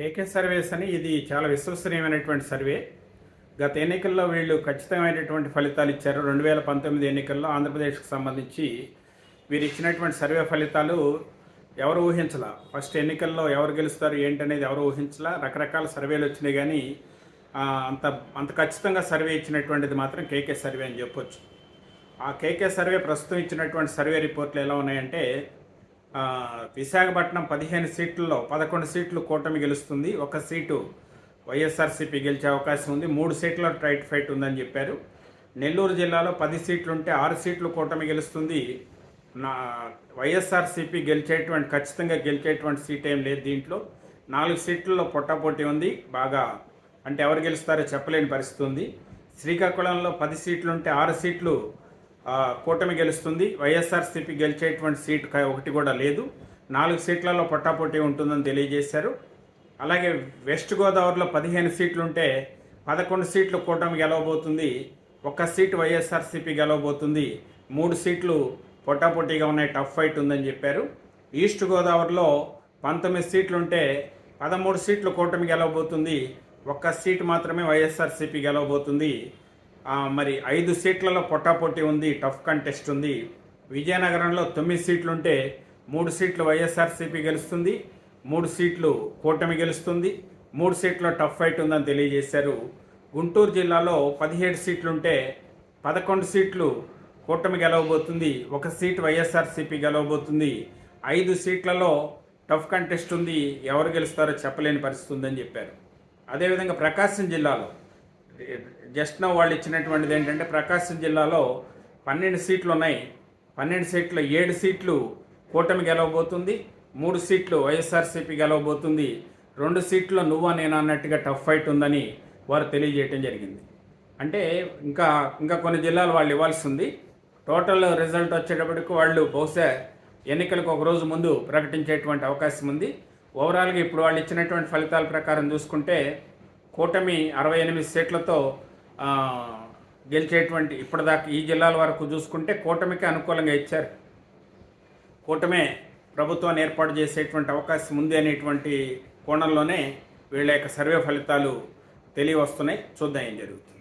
కేకే surveys అని ఇది చాలా విశ్వసనీయమైనటువంటి సర్వే. గత ఎన్నికల్లో వీళ్ళు ఖచ్చితమైనటువంటి ఫలితాలు ఇచ్చారు. రెండు వేల పంతొమ్మిది ఎన్నికల్లో ఆంధ్రప్రదేశ్కి సంబంధించి వీరు ఇచ్చినటువంటి సర్వే ఫలితాలు ఎవరు ఊహించలా. ఫస్ట్ ఎన్నికల్లో ఎవరు గెలుస్తారు ఏంటనేది ఎవరు ఊహించలా. రకరకాల సర్వేలు వచ్చినాయి కానీ అంత అంత ఖచ్చితంగా సర్వే ఇచ్చినటువంటిది మాత్రం కేకే సర్వే అని చెప్పొచ్చు. ఆ కేకే సర్వే ప్రస్తుతం ఇచ్చినటువంటి సర్వే రిపోర్ట్లు ఎలా ఉన్నాయంటే విశాఖపట్నం పదిహేను సీట్లలో పదకొండు సీట్లు కూటమి గెలుస్తుంది. ఒక సీటు వైఎస్ఆర్సీపీ గెలిచే అవకాశం ఉంది. మూడు సీట్ల టైట్ ఫైట్ ఉందని చెప్పారు. నెల్లూరు జిల్లాలో పది సీట్లు ఉంటే ఆరు సీట్లు కూటమి గెలుస్తుంది. నా వైఎస్ఆర్సీపీ గెలిచేటువంటి ఖచ్చితంగా గెలిచేటువంటి సీట్ ఏం లేదు దీంట్లో. నాలుగు సీట్లలో పొట్టాపోటీ ఉంది. బాగా అంటే ఎవరు గెలుస్తారో చెప్పలేని పరిస్థితి ఉంది. శ్రీకాకుళంలో పది సీట్లు ఉంటే ఆరు సీట్లు కూటమి గెలుస్తుంది. వైఎస్ఆర్సీపీ గెలిచేటువంటి సీట్ ఒకటి కూడా లేదు. నాలుగు సీట్లలో పట్టాపోటీ ఉంటుందని తెలియజేశారు. అలాగే వెస్ట్ గోదావరిలో పదిహేను సీట్లు ఉంటే పదకొండు సీట్లు కూటమి గెలవబోతుంది. ఒక్క సీటు వైఎస్ఆర్సీపీ గెలవబోతుంది. మూడు సీట్లు పొట్టాపోటీగా ఉన్నాయి. టఫ్ ఫైట్ ఉందని చెప్పారు. ఈస్ట్ గోదావరిలో పంతొమ్మిది సీట్లు ఉంటే పదమూడు సీట్లు కూటమి గెలవబోతుంది. ఒక్క సీటు మాత్రమే వైఎస్ఆర్సీపీ గెలవబోతుంది. మరి ఐదు సీట్లలో పొట్టాపొట్టి ఉంది టఫ్ కంటెస్ట్ ఉంది. విజయనగరంలో తొమ్మిది సీట్లు ఉంటే మూడు సీట్లు వైఎస్ఆర్సీపీ గెలుస్తుంది మూడు సీట్లు కూటమి గెలుస్తుంది మూడు సీట్లో టఫ్ ఫైట్ ఉందని తెలియజేశారు. గుంటూరు జిల్లాలో పదిహేడు సీట్లు ఉంటే పదకొండు సీట్లు కూటమి గెలవబోతుంది ఒక సీట్ వైఎస్ఆర్సీపీ గెలవబోతుంది. ఐదు సీట్లలో టఫ్ కంటెస్ట్ ఉంది ఎవరు గెలుస్తారో చెప్పలేని పరిస్థితి ఉందని చెప్పారు. అదేవిధంగా ప్రకాశం జిల్లాలో జస్ట్ నా వాళ్ళు ఇచ్చినటువంటిది ఏంటంటే ప్రకాశం జిల్లాలో పన్నెండు సీట్లు ఉన్నాయి. పన్నెండు సీట్లు ఏడు సీట్లు కూటమి గెలవబోతుంది మూడు సీట్లు వైఎస్ఆర్సీపీ గెలవబోతుంది రెండు సీట్లు నువ్వా నేను అన్నట్టుగా టఫ్ ఫైట్ ఉందని వారు తెలియజేయటం జరిగింది. అంటే ఇంకా ఇంకా కొన్ని జిల్లాలు వాళ్ళు ఇవ్వాల్సి ఉంది. టోటల్ రిజల్ట్ వచ్చేటప్పటికి వాళ్ళు బహుశా ఎన్నికలకు ఒక రోజు ముందు ప్రకటించేటువంటి అవకాశం ఉంది. ఓవరాల్గా ఇప్పుడు వాళ్ళు ఇచ్చినటువంటి ఫలితాల ప్రకారం చూసుకుంటే కూటమి అరవై ఎనిమిది సీట్లతో గెలిచేటువంటి ఇప్పటిదాకా ఈ జిల్లాల వరకు చూసుకుంటే కూటమికి అనుకూలంగా ఇచ్చారు. కూటమే ప్రభుత్వాన్ని ఏర్పాటు చేసేటువంటి అవకాశం ఉంది అనేటువంటి కోణంలోనే వీళ్ళ యొక్క సర్వే ఫలితాలు తెలియవస్తున్నాయి. చూద్దాం ఏం జరుగుతుంది.